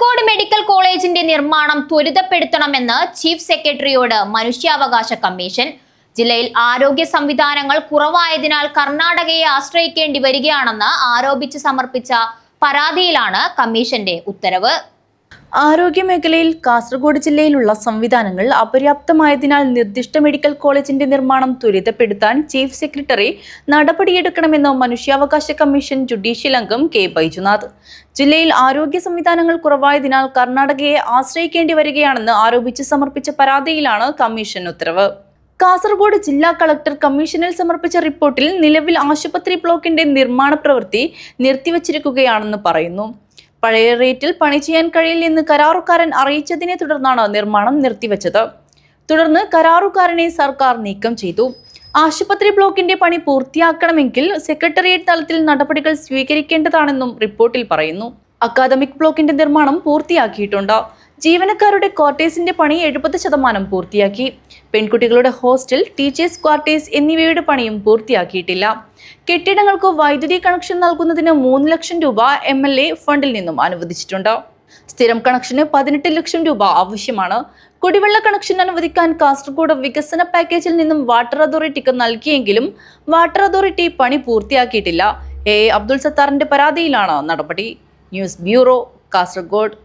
Kasaragod medical കോളേജിന്റെ നിർമ്മാണം ത്വരിതപ്പെടുത്തണമെന്ന് chief സെക്രട്ടറിയോട് മനുഷ്യാവകാശ കമ്മീഷൻ. ജില്ലയിൽ ആരോഗ്യ സംവിധാനങ്ങൾ കുറവായതിനാൽ കർണാടകയെ ആശ്രയിക്കേണ്ടി വരികയാണെന്ന് ആരോപിച്ച് സമർപ്പിച്ച പരാതിയിലാണ് കമ്മീഷന്റെ ഉത്തരവ്. ആരോഗ്യമേഖലയിൽ കാസർഗോഡ് ജില്ലയിലുള്ള സംവിധാനങ്ങൾ അപര്യാപ്തമായതിനാൽ നിർദ്ദിഷ്ട മെഡിക്കൽ കോളേജിന്റെ നിർമ്മാണം ത്വരിതപ്പെടുത്താൻ ചീഫ് സെക്രട്ടറി നടപടിയെടുക്കണമെന്ന് മനുഷ്യാവകാശ കമ്മീഷൻ ജുഡീഷ്യൽ അംഗം കെ ബൈജുനാഥ്. ജില്ലയിൽ ആരോഗ്യ സംവിധാനങ്ങൾ കുറവായതിനാൽ കർണാടകയെ ആശ്രയിക്കേണ്ടി വരികയാണെന്ന് ആരോപിച്ച് സമർപ്പിച്ച പരാതിയിലാണ് കമ്മീഷൻ ഉത്തരവ്. കാസർഗോഡ് ജില്ലാ കളക്ടർ കമ്മീഷനിൽ സമർപ്പിച്ച റിപ്പോർട്ടിൽ നിലവിൽ ആശുപത്രി ബ്ലോക്കിന്റെ നിർമ്മാണ പ്രവൃത്തി നിർത്തിവച്ചിരിക്കുകയാണെന്ന് പറയുന്നു. പഴയ റേറ്റിൽ പണി ചെയ്യാൻ കഴിയില്ലെന്ന് കരാറുകാരൻ അറിയിച്ചതിനെ തുടർന്നാണ് നിർമ്മാണം നിർത്തിവച്ചത്. തുടർന്ന് കരാറുകാരനെ സർക്കാർ നീക്കം ചെയ്തു. ആശുപത്രി ബ്ലോക്കിന്റെ പണി പൂർത്തിയാക്കണമെങ്കിൽ സെക്രട്ടേറിയറ്റ് തലത്തിൽ നടപടികൾ സ്വീകരിക്കേണ്ടതാണെന്നും റിപ്പോർട്ടിൽ പറയുന്നു. അക്കാദമിക് ബ്ലോക്കിന്റെ നിർമ്മാണം പൂർത്തിയാക്കിയിട്ടുണ്ട്. ജീവനക്കാരുടെ ക്വാർട്ടേഴ്സിന്റെ പണി എഴുപത് ശതമാനം പൂർത്തിയാക്കി. പെൺകുട്ടികളുടെ ഹോസ്റ്റൽ ടീച്ചേഴ്സ് ക്വാർട്ടേഴ്സ് എന്നിവയുടെ പണിയും പൂർത്തിയാക്കിയിട്ടില്ല. കെട്ടിടങ്ങൾക്ക് വൈദ്യുതി കണക്ഷൻ നൽകുന്നതിന് മൂന്ന് ലക്ഷം രൂപ എം ഫണ്ടിൽ നിന്നും അനുവദിച്ചിട്ടുണ്ട്. സ്ഥിരം കണക്ഷന് പതിനെട്ട് ലക്ഷം രൂപ ആവശ്യമാണ്. കുടിവെള്ള കണക്ഷൻ അനുവദിക്കാൻ കാസർഗോഡ് വികസന പാക്കേജിൽ നിന്നും വാട്ടർ അതോറിറ്റിക്ക് നൽകിയെങ്കിലും വാട്ടർ അതോറിറ്റി പണി പൂർത്തിയാക്കിയിട്ടില്ല. എ അബ്ദുൾ സത്താറിന്റെ പരാതിയിലാണ് നടപടി. News bureau Kasaragod.